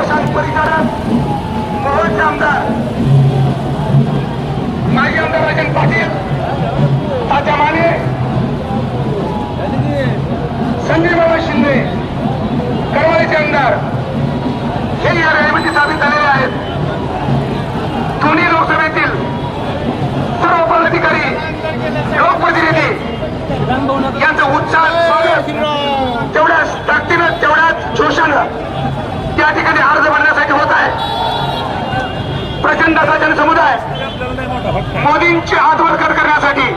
प्रशांत परिचारक मोहनचे आमदार माजी आमदार राजन पाटील तात्या माने संजयबाबा शिंदे करवाळीचे आमदार हे या रॅलीमध्ये साबित झालेले आहेत. दोन्ही लोकसभेतील सर्व पदाधिकारी लोकप्रतिनिधी यांचा उत्साह स्वागत. तेवढ्याच ताकदीनं तेवढ्याच जोशानं त्या ठिकाणी प्रचंड जनसमुदाय मोदींचे हात वरकर करण्यासाठी